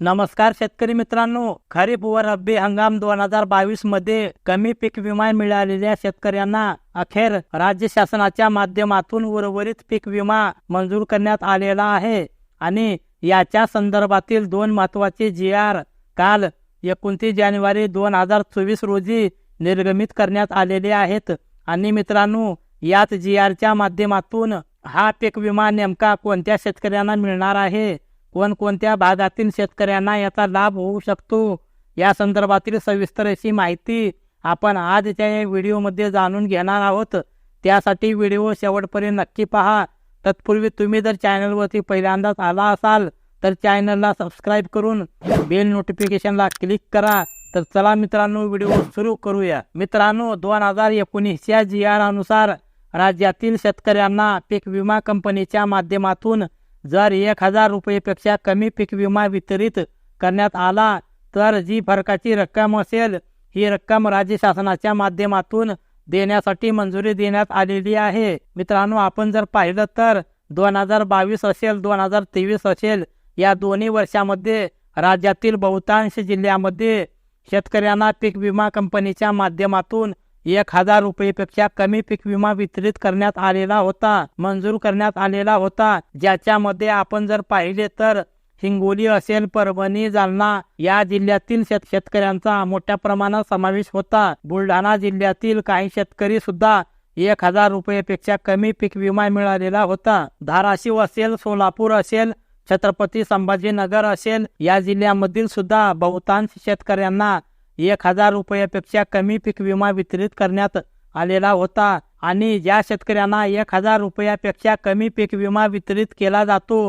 नमस्कार शेतकरी मित्रांनो खरीप व रब्बी हंगाम दोन हजार बावीसमध्ये कमी पीक विमा मिळालेल्या शेतकऱ्यांना अखेर राज्य शासनाच्या माध्यमातून उर्वरित पीक विमा मंजूर करण्यात आलेला आहे. आणि याच्या संदर्भातील दोन महत्त्वाचे जी आर काल एकोणतीस जानेवारी दोन हजार चोवीस रोजी निर्गमित करण्यात आलेले आहेत. आणि मित्रांनो याच जी आरच्या माध्यमातून हा पीक विमा नेमका कोणत्या शेतकऱ्यांना मिळणार आहे? कोणकोणत्या भागातील शेतकऱ्यांना याचा लाभ होऊ शकतो? या संदर्भातील सविस्तर अशी माहिती आपण आजच्या या व्हिडिओमध्ये जाणून घेणार आहोत. त्यासाठी व्हिडिओ शेवटपर्यंत नक्की पहा. तत्पूर्वी तुम्ही जर चॅनलवरती पहिल्यांदाच आला असाल तर चॅनलला सबस्क्राईब करून बेल नोटिफिकेशनला क्लिक करा. तर चला मित्रांनो व्हिडिओ सुरू करूया. मित्रांनो दोन हजार एकोणीसच्या जी आर अनुसार राज्यातील शेतकऱ्यांना पीक विमा कंपनीच्या माध्यमातून जर एक हजार रुपयेपेक्षा कमी पीक विमा वितरित करण्यात आला तर जी फरकाची रक्कम असेल ही रक्कम राज्य शासनाच्या माध्यमातून देण्यासाठी मंजुरी देण्यात आलेली आहे. मित्रांनो आपण जर पाहिलं तर दोन हजार बावीस असेल दोन हजार तेवीस असेल या दोन्ही वर्षामध्ये राज्यातील बहुतांश जिल्ह्यामध्ये शेतकऱ्यांना पीक विमा कंपनीच्या माध्यमातून एक हजार रुपयेपेक्षा कमी पीक विमा वितरित करण्यात आलेला होता मंजूर करण्यात आलेला होता. ज्याच्यामध्ये आपण जर पाहिले तर हिंगोली असेल परभणी जालना या जिल्ह्यातील शेत शेतकऱ्यांचा मोठ्या प्रमाणात समावेश होता. बुलढाणा जिल्ह्यातील काही शेतकरी सुद्धा एक हजार रुपयेपेक्षा कमी पीक विमा मिळालेला होता. धाराशिव असेल सोलापूर असेल छत्रपती संभाजीनगर असेल या जिल्ह्यामधील सुद्धा बहुतांश शेतकऱ्यांना एक हजार रुपयापेक्षा कमी पीक विमा वितरित करण्यात आलेला होता आणि ज्या शेतकऱ्यांना एक हजार रुपयापेक्षा कमी पीक विमा वितरित केला जातो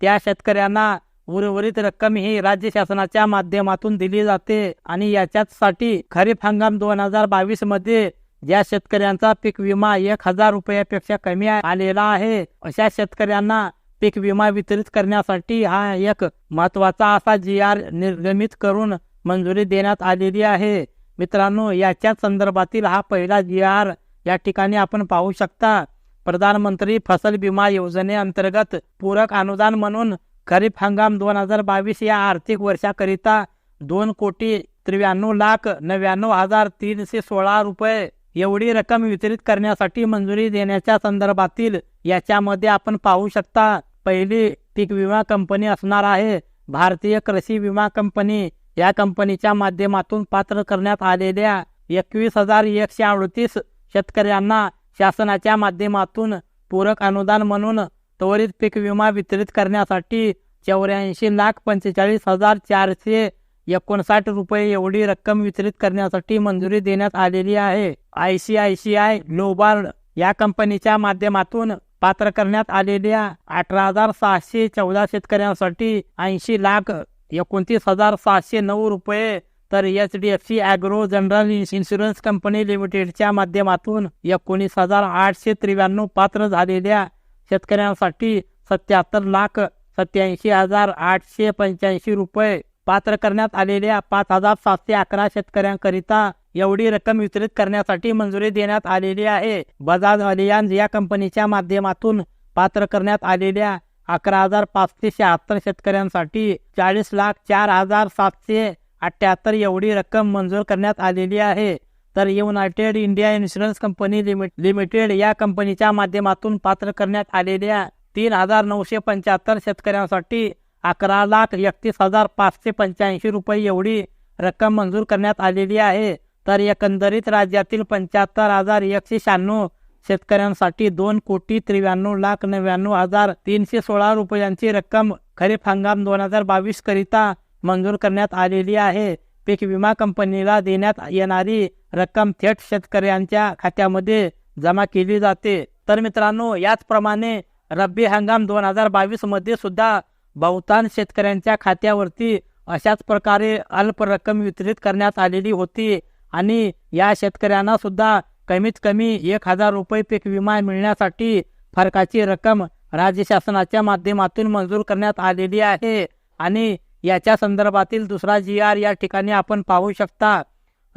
त्या शेतकऱ्यांना उर्वरित रक्कम ही राज्य शासनाच्या माध्यमातून दिली जाते आणि याच्यासाठी खरीप हंगाम दोन हजार बावीसमध्ये ज्या शेतकऱ्यांचा पीक विमा एक हजार रुपयापेक्षा कमी आलेला आहे अशा शेतकऱ्यांना पीक विमा वितरित करण्यासाठी हा एक महत्त्वाचा असा जी आर निर्गमित करून मंजुरी देण्यात आलेली आहे. मित्रांनो याच्या संदर्भातील हा पहिला जी आर या ठिकाणी आपण पाहू शकता. प्रधानमंत्री फसल विमा योजनेअंतर्गत पूरक अनुदान म्हणून खरीप हंगाम दोन हजार बावीस या आर्थिक वर्षाकरिता दोन कोटी त्र्याण्णव लाख नव्याण्णव हजार तीनशे सोळा रुपये एवढी रक्कम वितरित करण्यासाठी मंजुरी देण्याच्या संदर्भातील याच्यामध्ये आपण पाहू शकता. पहिली पीक विमा कंपनी असणार आहे. भारतीय कृषी विमा कंपनी या कंपनीच्या माध्यमातून पात्र करण्यात आलेल्या एकवीस हजार एकशे अडतीस शेतकऱ्यांना शासनाच्या माध्यमातून पूरक अनुदान म्हणून त्वरित पीक विमा वितरित करण्यासाठी चौऱ्याऐंशी लाख पंचेचाळीस हजार चारशे एकोणसाठ रुपये एवढी रक्कम वितरित करण्यासाठी मंजुरी देण्यात आलेली आहे. I C I C I global या कंपनीच्या माध्यमातून पात्र करण्यात आलेल्या अठरा हजार सहाशे चौदा शेतकऱ्यांसाठी ऐंशी लाख एकोणतीस हजार सातशे नऊ रुपये तर H D F C agro general insurance company लिमिटेडच्या माध्यमातून एकोणीस हजार आठशे त्र्याण्णव पात्र झालेल्या शेतकऱ्यांसाठी सत्याहत्तर लाख सत्याऐंशी हजार आठशे पंच्याऐंशी रुपये पात्र करण्यात आलेल्या पाच हजार सातशे अकरा शेतकऱ्यांकरिता एवढी रक्कम वितरित करण्यासाठी मंजुरी देण्यात आलेली आहे. बजाज अलियान्स या कंपनीच्या माध्यमातून पात्र करण्यात आलेल्या अकरा हजार पाचशे शहात्तर शेतकऱ्यांसाठी चाळीस लाख चार हजार सातशे अठ्याहत्तर एवढी रक्कम मंजूर करण्यात आलेली आहे. तर United India insurance company limited या कंपनीच्या माध्यमातून पात्र करण्यात आलेल्या तीन हजार नऊशे पंच्याहत्तर शेतकऱ्यांसाठी अकरा लाख एकतीस हजार पाचशे पंच्याऐंशी रुपये एवढी रक्कम मंजूर करण्यात आलेली आहे. तर एकंदरीत राज्यातील पंच्याहत्तर हजार एकशे शहाण्णव शेतकऱ्यांसाठी दोन कोटी त्र्याण्णव लाख नव्याण्णव हजार तीनशे सोळा रुपयांची रक्कम खरीप हंगाम दोन हजार बावीस करिता मंजूर करण्यात आलेली आहे. पीक विमा कंपनीला देण्यात येणारी रक्कम थेट शेतकऱ्यांच्या खात्यामध्ये जमा केली जाते. तर मित्रांनो याचप्रमाणे रब्बी हंगाम दोन हजार बावीसमध्ये सुद्धा बहुतांश शेतकऱ्यांच्या खात्यावरती अशाच प्रकारे अल्प रक्कम वितरित करण्यात आलेली होती आणि या शेतकऱ्यांना सुद्धा कमीत कमी एक हजार रुपये पीक विमा मिळण्यासाठी फरकाची रक्कम राज्य शासनाच्या माध्यमातून मंजूर करण्यात आलेली आहे. आणि याच्या संदर्भातील दुसरा जी आर या ठिकाणी आपण पाहू शकता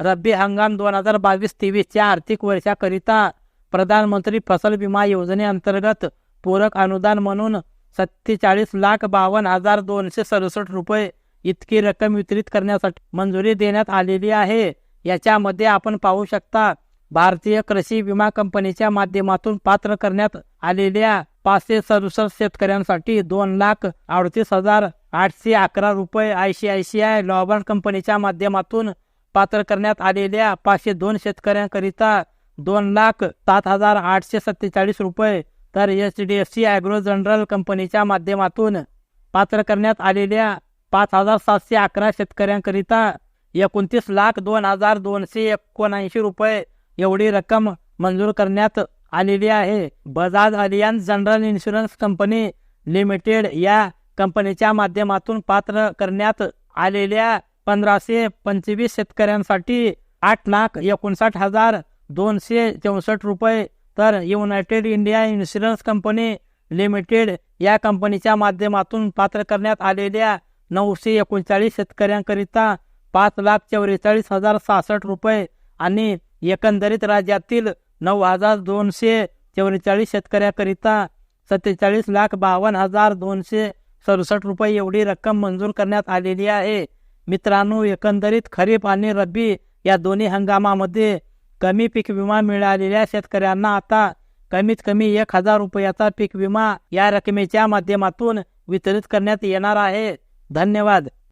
रब्बी हंगाम दोन हजार बावीस तेवीसच्या आर्थिक वर्षाकरिता प्रधानमंत्री फसल विमा योजनेअंतर्गत पूरक अनुदान म्हणून सत्तेचाळीस लाख बावन्न हजार दोनशे सदुसष्ट रुपये इतकी रक्कम वितरित करण्यासाठी मंजुरी देण्यात आलेली आहे. याच्यामध्ये आपण पाहू शकता भारतीय कृषी विमा कंपनीच्या माध्यमातून पात्र करण्यात आलेल्या पाचशे सदुसष्ट शेतकऱ्यांसाठी दोन लाख अडतीस हजार आठशे अकरा रुपये I C I C I कंपनीच्या माध्यमातून पात्र करण्यात आलेल्या पाचशे दोन शेतकऱ्यांकरिता दोन लाख सात हजार आठशे सत्तेचाळीस रुपये तर H D F C agro general कंपनीच्या माध्यमातून पात्र करण्यात आलेल्या पाच हजार सातशे अकरा शेतकऱ्यांकरिता एकोणतीस लाख दोन हजार दोनशे एकोणऐंशी रुपये एवढी रक्कम मंजूर करण्यात आलेली आहे. Bajaj Allianz general insurance company limited या कंपनीच्या माध्यमातून पात्र करण्यात आलेल्या पंधराशे पंचवीस शेतकऱ्यांसाठी आठ लाख एकोणसाठ हजार दोनशे चौसष्ट रुपये तर United India insurance company limited या कंपनीच्या माध्यमातून पात्र करण्यात आलेल्या नऊशे एकोणचाळीस शेतकऱ्यांकरिता पाच लाख चौवेचाळीस हजार सहासष्ट रुपये आणि एकंदरीत राज्यातील नऊ हजार दोनशे चौवेचाळीस शेतकऱ्याकरिता सत्तेचाळीस लाख बावन्न हजार दोनशे सदुसष्ट रुपये एवढी रक्कम मंजूर करण्यात आलेली आहे. मित्रांनो एकंदरीत खरीप आणि रब्बी या दोन्ही हंगामामध्ये कमी पीक विमा मिळालेल्या शेतकऱ्यांना आता कमीत कमी एक हजार रुपयाचा पीक विमा या रकमेच्या माध्यमातून वितरित करण्यात येणार आहे. धन्यवाद.